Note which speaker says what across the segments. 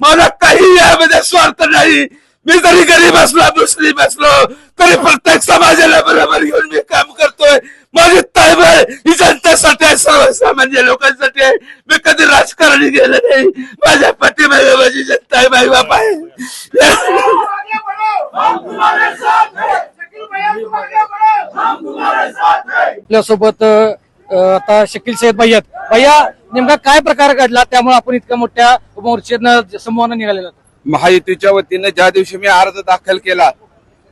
Speaker 1: मला काही यामध्ये स्वार्थ नाही. मी जरी गरीब असलो दुसरी असलो तरी प्रत्येक समाजाला बरोबर घेऊन मी काम करतोय. माझी ताईब ही जनतेसाठी आहे सर्वसामान्य लोकांसाठी आहे. मी कधी राजकारणी गेलो नाही. माझ्या पाठीमागे माझी जनता आहे माई बाप आहे.
Speaker 2: आपल्यासोबत आता शकील सय्यद भाई आहेत. भैया नेमका काय प्रकार घडला? त्यामुळे आपण इतक्या मोठ्या मोर्चेनं समूहानं निघालेला
Speaker 3: महायुतीच्या वतीनं ज्या दिवशी मी अर्ज दाखल केला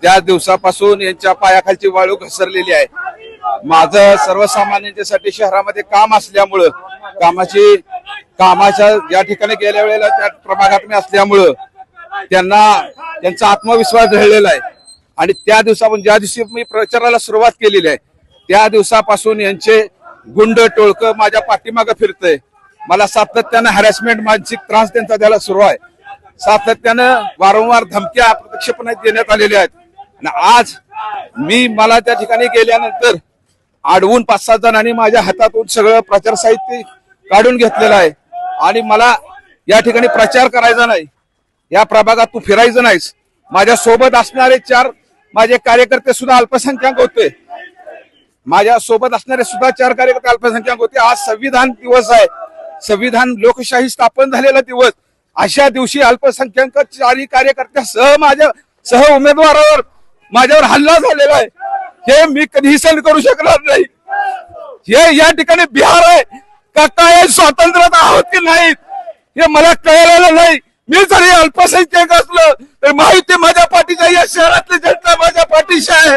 Speaker 3: त्या दिवसापासून यांच्या पायाखालची वाळू घसरलेली आहे. माझं सर्वसामान्यांच्यासाठी शहरामध्ये काम असल्यामुळं कामाची कामाच्या या ठिकाणी गेल्या वेळेला त्या प्रभागात मी असल्यामुळं त्यांना त्यांचा आत्मविश्वास ढळलेला आहे. आणि त्या दिवसापासून ज्या दिवशी मी प्रचाराला सुरुवात केलेली आहे त्या दिवसापासून यांचे गुंड टोळक माझ्या पाठीमागं फिरतंय. मला सातत्यानं हॅरॅसमेंट मानसिक त्रास त्यांचा द्यायला सुरू आहे. सातत्यानं वारंवार धमक्या अप्रत्यक्षपणे देण्यात आलेल्या आहेत. आणि आज मी मला त्या ठिकाणी गेल्यानंतर अडवून पाच सात जणांनी माझ्या हातातून सगळं प्रचार साहित्य काढून घेतलेलं आहे. आणि मला या ठिकाणी प्रचार करायचा नाही. या प्रभागात तू फिरायचं नाहीस. माझ्या सोबत असणारे चार माझे कार्यकर्ते सुद्धा अल्पसंख्याक होते. माझ्या सोबत असणारे सुद्धा चार कार्यकर्ते अल्पसंख्याक होते. आज संविधान दिवस आहे. संविधान लोकशाही स्थापन झालेला दिवस. अशा दिवशी अल्पसंख्याक चारही कार्यकर्त्यासह माझ्या सह उमेदवारावर माझ्यावर हल्ला झालेला आहे. हे मी कधीही सहन करू शकणार नाही. हे या ठिकाणी बिहार आहे. का काय स्वातंत्र्यात आहोत की नाही हे मला कळलेलं नाही. मी जरी अल्पसंख्याक असलो तर माहिती माझ्या पाठीच्या या शहरातली जनता माझ्या पाठीशी आहे.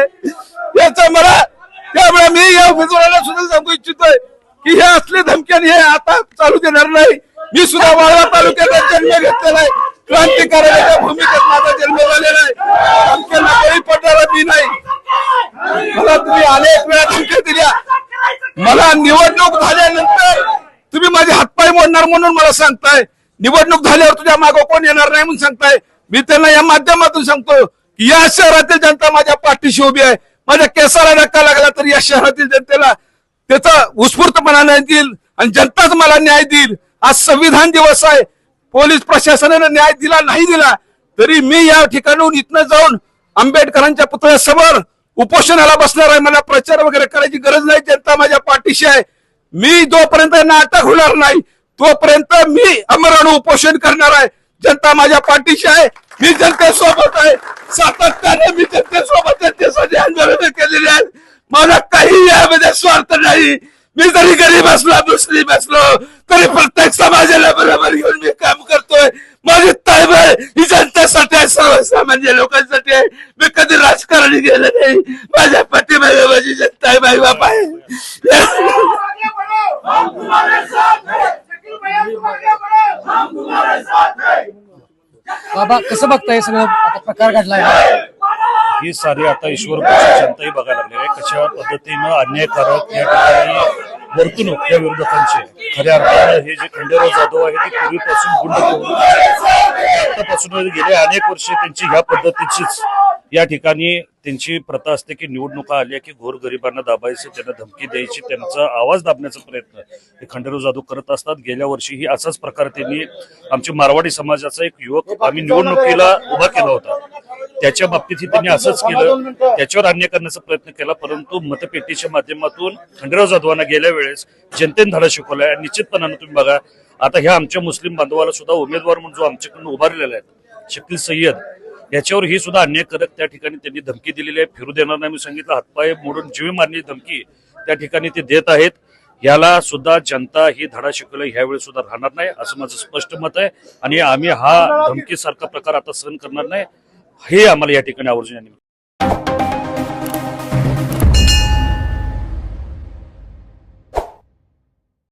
Speaker 3: मी या उमेदवाराला सुद्धा सांगू इच्छितोय की हे असले धमक्याने हे आता चालू देणार नाही. मी सुद्धा वाळवा तालुक्याचा जन्म घेतलेला आहे. क्रांतिकारकाच्या भूमिकेत माझा जन्म झालेला आहे. धमक्यांना काही पडणारा मी नाही. मला तुम्ही अनेक वेळा धमक्या दिल्या. मला निवडणूक झाल्यानंतर तुम्ही माझे हातपाय मोडणार म्हणून मला सांगताय. निवडणूक झाल्यावर तुझ्या मागं कोण येणार नाही म्हणून सांगताय. मी त्यांना या माध्यमातून सांगतो की या शहरातील जनता माझ्या पाठीशी उभी आहे. माझ्या केसाला धक्का लागला तर या शहरातील जनतेला त्याचा उत्स्फूर्तपणा न्याय देईल आणि जनताच मला न्याय देईल. आज संविधान दिवस आहे. पोलीस प्रशासनानं न्याय दिला नाही दिला तरी मी या ठिकाणून इथनं जाऊन आंबेडकरांच्या पुतळ्यासमोर उपोषणाला बसणार आहे. मला प्रचार वगैरे करायची गरज नाही. जनता माझ्या पाठीशी आहे. मी जोपर्यंत नाटक होणार नाही तोपर्यंत मी अमरण उपोषण करणार आहे. जनता माझ्या पाठीशी आहे. मी जनतेसोबत आहे सातत्याने मी जनतेसोबत जनतेसाठी आंदोलन केलेले आहेत. मला काही यामध्ये स्वार्थ नाही. मी जरी गरीब असलो दुसरी बसलो तरी प्रत्येक समाजाला बरोबर घेऊन मी काम करतोय. माझी ताईब ही जनतेसाठी आहे सर्वसामान्य लोकांसाठी आहे. मी कधी राजकारणी गेलो नाही. माझ्या पाठीमागे माझी जनता आहे माई बाप आहे.
Speaker 2: बाबा कसं बघताय सगळं? आता प्रकार घडलाय
Speaker 4: ही सारी आता ईश्वर जनताही बघायला लागली आहे. कशा पद्धतीनं अन्यायकारक या ठिकाणी वर्तणूक या विरोधकांची? खऱ्या अर्थानं हे जे खंडेराव जाधव आहे ते पूर्वीपासून गुंड करून आतापासून गेले अनेक वर्ष त्यांची ह्या पद्धतीचीच या ठिकाणी त्यांची प्रथा असते की निवडणुका आल्या की गोरगरिबांना दाबायचं त्यांना धमकी द्यायची त्यांचा आवाज दाबण्याचा प्रयत्न हे खंडेराव जाधव करत असतात. गेल्या वर्षीही असाच प्रकार त्यांनी आमच्या मारवाडी समाजाचा एक युवक आम्ही निवडणुकीला उभा केला होता. त्याच्या बाबतीतही त्यांनी असंच केलं. त्याच्यावर अन्याय करण्याचा प्रयत्न केला परंतु मतपेटीच्या माध्यमातून खंडेराव जाधवांना गेल्या वेळेस जनतेने धडा शिकवलाय आणि निश्चितपणानं तुम्ही बघा आता ह्या आमच्या मुस्लिम बांधवाला सुद्धा उमेदवार म्हणून जो आमच्याकडून उभारलेला आहे शकील सय्यद याच्यावर ही सुद्धा अन्याय करत त्या ठिकाणी त्यांनी धमकी दिलेली आहे. फिरू देणार नाही मी सांगितलं. हातपाय मोडून जीव मारण्याची धमकी त्या ठिकाणी ते देत आहेत. याला सुद्धा जनता ही धडा शिकवलं ह्यावेळी सुद्धा राहणार नाही असं माझं स्पष्ट मत आहे. आणि आम्ही हा धमकीसारखा प्रकार आता सहन करणार नाही. हे आम्हाला या ठिकाणी आवर्जून